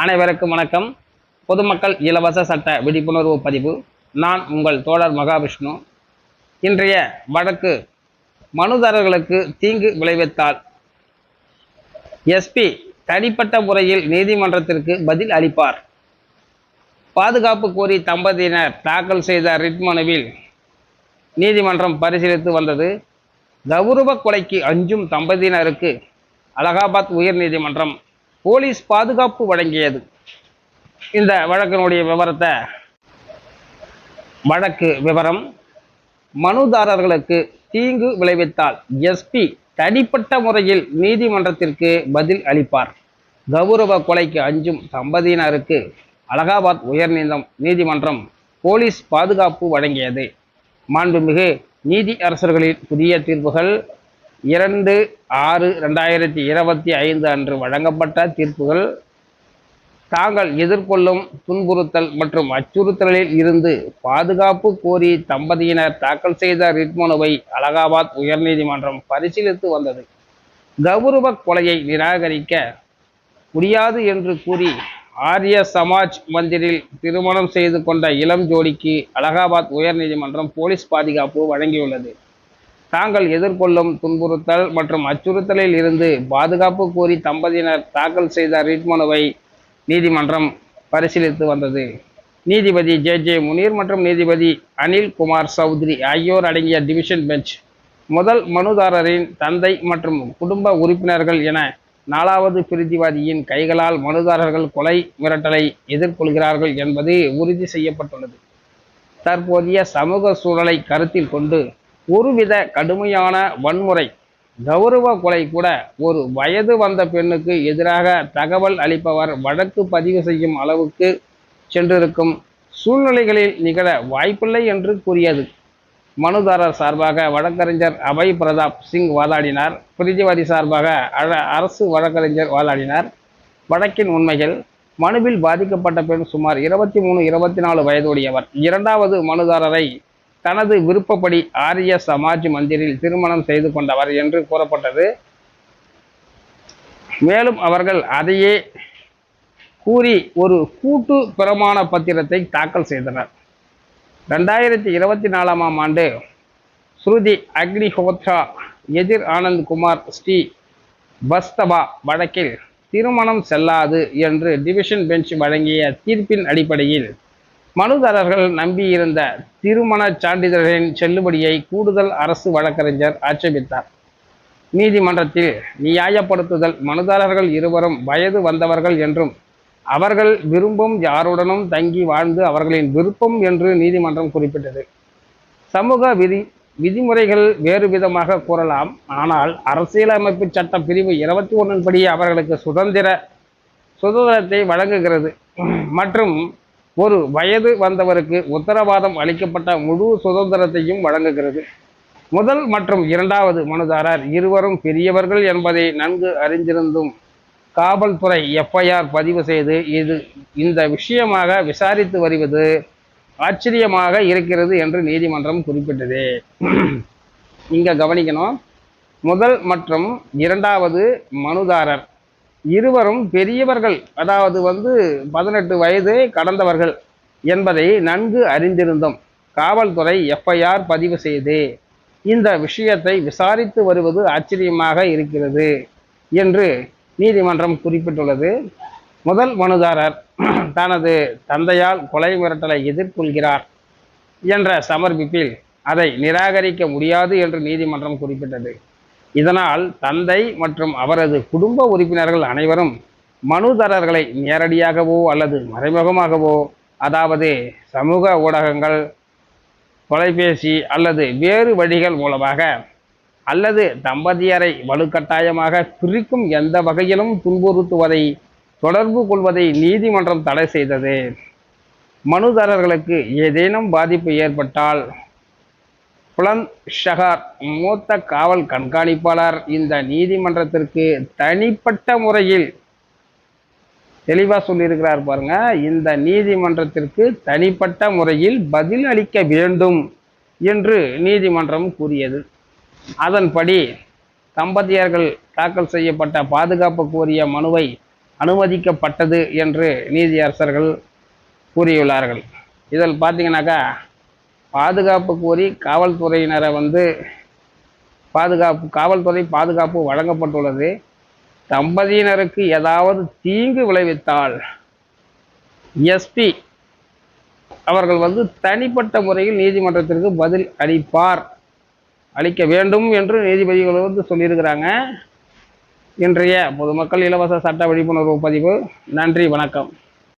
அனைவருக்கும் வணக்கம். பொதுமக்கள் இலவச சட்ட விழிப்புணர்வு பதிவு. நான் உங்கள் தோழர் மகாவிஷ்ணு. இன்றைய வழக்கு மனுதாரர்களுக்கு தீங்கு விளைவித்தால் எஸ்பி தனிப்பட்ட முறையில் நீதிமன்றத்திற்கு பதில் அளிப்பார். பாதுகாப்பு கோரி தம்பதியினர் தாக்கல் செய்த ரிட் மனுவில் நீதிமன்றம் பரிசீலித்து வந்தது. கௌரவ கொலைக்கு அஞ்சும் தம்பதியினருக்கு அலகாபாத் உயர்நீதிமன்றம் போலீஸ் பாதுகாப்பு வழங்கியது. இந்த வழக்கினுடைய விவரத்தை வழக்கு விவரம் மனுதாரர்களுக்கு தீங்கு விளைவித்தால் எஸ்பி தனிப்பட்ட முறையில் நீதிமன்றத்திற்கு பதில் அளிப்பார். கௌரவ கொலைக்கு அஞ்சும் தம்பதியினருக்கு அலகாபாத் உயர்நீதம் நீதிமன்றம் போலீஸ் பாதுகாப்பு வழங்கியது. மாண்புமிகு நீதி அரசர்களின் புதிய தீர்ப்புகள் இரண்டு ஆறு ரெண்டாயிரத்தி இருபத்தி ஐந்து அன்று வழங்கப்பட்ட தீர்ப்புகள் தாங்கள் எதிர்கொள்ளும் துன்புறுத்தல் மற்றும் அச்சுறுத்தலில் இருந்து பாதுகாப்பு கோரி தம்பதியினர் தாக்கல் செய்த ரிட் மனுவை அலகாபாத் உயர்நீதிமன்றம் பரிசீலித்து வந்தது. கௌரவ கொலையை நிராகரிக்க முடியாது என்று கூறி ஆரிய சமாஜ் மந்திரில் திருமணம் செய்து கொண்ட இளம் ஜோடிக்கு அலகாபாத் உயர்நீதிமன்றம் போலீஸ் பாதுகாப்பு வழங்கியுள்ளது. தாங்கள் எதிர்கொள்ளும் துன்புறுத்தல் மற்றும் அச்சுறுத்தலில் இருந்து பாதுகாப்பு கோரி தம்பதியினர் தாக்கல் செய்த ரிட் மனுவை நீதிமன்றம் பரிசீலித்து வந்தது. நீதிபதி ஜே ஜே முனீர் மற்றும் நீதிபதி அனில் குமார் சௌத்ரி ஆகியோர் அடங்கிய டிவிஷன் பெஞ்ச் முதல் மனுதாரரின் தந்தை மற்றும் குடும்ப உறுப்பினர்கள் என நாலாவது பிரிதிவாதியின் கைகளால் மனுதாரர்கள் கொலை மிரட்டலை எதிர்கொள்கிறார்கள் என்பது உறுதி செய்யப்பட்டுள்ளது. தற்போதைய சமூக சூழலை கருத்தில் கொண்டு ஒருவித கடுமையான வன்முறை கௌரவ கொலை கூட ஒரு வயது வந்த பெண்ணுக்கு எதிராக தகவல் அளிப்பவர் வழக்கு பதிவு செய்யும் அளவுக்கு சென்றிருக்கும் சூழ்நிலைகளில் நிகழ வாய்ப்பில்லை என்று கூறியது. மனுதாரர் சார்பாக வழக்கறிஞர் அபய் பிரதாப் சிங் வாதாடினார். பிரதிவாதி சார்பாக அழ- அரசு வழக்கறிஞர் வாதாடினார். வழக்கின் உண்மைகள் மனுவில் பாதிக்கப்பட்ட பெண் சுமார் இருபத்தி மூணு இருபத்தி நாலு வயதுடையவர். இரண்டாவது மனுதாரரை தனது விருப்பப்படி ஆரிய சமாஜ் மந்திரில் திருமணம் செய்து கொண்டவர் என்று கூறப்பட்டது. மேலும் அவர்கள் அதையே கூறி ஒரு கூட்டு பிரமாண பத்திரத்தை தாக்கல் செய்தனர். ரெண்டாயிரத்தி இருபத்தி நாலாம் ஆண்டு ஸ்ருதி அக்னிஹோத்ரா எதிர் ஆனந்த் குமார் ஸ்ரீ பஸ்தபா வழக்கில் திருமணம் செல்லாது என்று டிவிஷன் பெஞ்ச் வழங்கிய தீர்ப்பின் அடிப்படையில் மனுதாரர்கள் நம்பியிருந்த திருமண சான்றிதழ்களின் செல்லுபடியை கூடுதல் அரசு வழக்கறிஞர் ஆட்சேபித்தார். நீதிமன்றத்தில் நியாயப்படுத்துதல் மனுதாரர்கள் இருவரும் வயது வந்தவர்கள் என்றும் அவர்கள் விரும்பும் யாருடனும் தங்கி வாழ்ந்து அவர்களின் விருப்பம் என்று நீதிமன்றம் குறிப்பிட்டது. சமூக விதி விதிமுறைகள் வேறு விதமாக கூறலாம். ஆனால் அரசியலமைப்பு சட்ட பிரிவு இருபத்தி ஒன்றின் படி அவர்களுக்கு சுதந்திர சுதந்திரத்தை வழங்குகிறது. மற்றும் ஒரு வயது வந்தவருக்கு உத்தரவாதம் அளிக்கப்பட்ட முழு சுதந்திரத்தையும் வழங்குகிறது. முதல் மற்றும் இரண்டாவது மனுதாரர் இருவரும் பெரியவர்கள் என்பதை நன்கு அறிந்திருந்தும் காவல்துறை எஃப்ஐஆர் பதிவு செய்து இது இந்த விஷயமாக விசாரித்து வருவது ஆச்சரியமாக இருக்கிறது என்று நீதிமன்றம் குறிப்பிட்டது. இங்கே கவனிக்கணும். முதல் மற்றும் இரண்டாவது மனுதாரர் இருவரும் பெரியவர்கள் அதாவது வந்து பதினெட்டு வயது கடந்தவர்கள் என்பதை நன்கு அறிந்திருந்தோம். காவல்துறை எஃப்ஐஆர் பதிவு செய்து இந்த விஷயத்தை விசாரித்து வருவது ஆச்சரியமாக இருக்கிறது என்று நீதிமன்றம் குறிப்பிட்டுள்ளது. முதல் மனுதாரர் தனது தந்தையால் கொலை மிரட்டலை எதிர்கொள்கிறார் என்ற சமர்ப்பிப்பில் அதை நிராகரிக்க முடியாது என்று நீதிமன்றம் குறிப்பிட்டது. இதனால் தந்தை மற்றும் அவரது குடும்ப உறுப்பினர்கள் அனைவரும் மனுதாரர்களை நேரடியாகவோ அல்லது மறைமுகமாகவோ அதாவது சமூக ஊடகங்கள் தொலைபேசி அல்லது வேறு வழிகள் மூலமாக அல்லது தம்பதியரை வலுக்கட்டாயமாக பிரிக்கும் எந்த வகையிலும் துன்புறுத்துவதை தொடர்பு கொள்வதை நீதிமன்றம் தடை செய்தது. மனுதாரர்களுக்கு ஏதேனும் பாதிப்பு ஏற்பட்டால் புலந்த் ஷஹார் மூத்த காவல் கண்காணிப்பாளர். இந்த நீதிமன்றத்திற்கு தனிப்பட்ட முறையில் தெளிவாக சொல்லியிருக்கிறார் பாருங்க. இந்த நீதிமன்றத்திற்கு தனிப்பட்ட முறையில் பதில் அளிக்க வேண்டும் என்று நீதிமன்றம் கூறியது. அதன்படி தம்பதியர்கள் தாக்கல் செய்யப்பட்ட பாதுகாப்பு கோரிய மனுவை அனுமதிக்கப்பட்டது என்று நீதியரசர்கள் கூறியுள்ளார்கள். இதில் பார்த்தீங்கன்னாக்கா பாதுகாப்பு கோரி காவல்துறையினரை வந்து பாதுகாப்பு காவல்துறை பாதுகாப்பு வழங்கப்பட்டுள்ளது. தம்பதியினருக்கு ஏதாவது தீங்கு விளைவித்தால் எஸ்பி அவர்கள் வந்து தனிப்பட்ட முறையில் நீதிமன்றத்திற்கு பதில் அளிப்பார். அளிக்க வேண்டும் என்று நீதிபதிகள் வந்து சொல்லியிருக்கிறாங்க. இன்றைய பொதுமக்கள் இலவச சட்ட விழிப்புணர்வு பதிவு. நன்றி வணக்கம்.